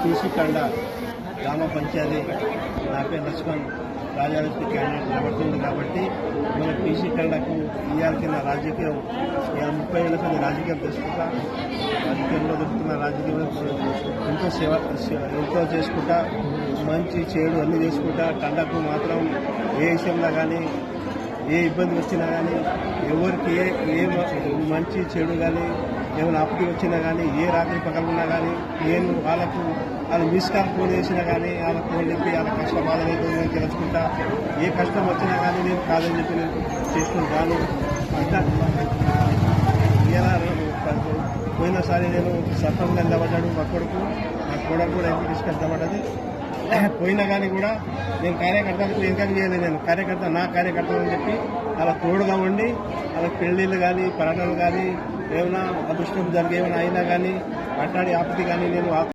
TC కండ గ్రామ పంచాయతీ నా పేరు లక్ష్మణ్ రాజారెడ్డి క్యాండిడేట్ నిలబడుతుంది కాబట్టి మన టీసీ కండకు ఇవాళ కింద రాజకీయం ఇవాళ ముప్పై ఏళ్ళ కింద రాజకీయం తెలుసుకుంటా రాజకీయంలో దొరుకుతున్న రాజకీయంలో ఎంతో సేవ ఎంతో చేసుకుంటా మంచి చేడు అన్ని చేసుకుంటా కండకు మాత్రం ఏ విషయంలో కానీ ఏ ఇబ్బంది వచ్చినా కానీ ఎవరికి ఏ ఏ మంచి చెడు కానీ ఏమైనా అప్పటి వచ్చినా కానీ ఏ రాత్రి పగలున్నా కానీ నేను వాళ్ళకు వాళ్ళు మిస్ కాల్ ఫోన్ చేసినా కానీ వాళ్ళ ఫోన్ చెప్పి వాళ్ళ కష్టం బాధలైతే నేను తెలుసుకుంటా. ఏ కష్టం వచ్చినా కానీ నేను కాదని చెప్పి నేను చేసుకుంటాను అంతా. ఇలా పోయినసారి నేను సర్పంచ్ నిలబడ్డాడు మా కొడుకు. మా కొడుకు కూడా ఎంపీటీస్ కష్టపడ్డది పోయినా కానీ కూడా నేను కార్యకర్తలకు ఎంకరేజ్ చేయలేదు నేను. కార్యకర్త నా కార్యకర్త అని చెప్పి అలా తోడుగా ఉండి పెళ్ళిళ్ళు కానీ పర్యటనలు కానీ ఏమైనా అదృష్టం జరిగి ఏమైనా అయినా కానీ మాట్లాడి ఆపతి కానీ నేను ఆ-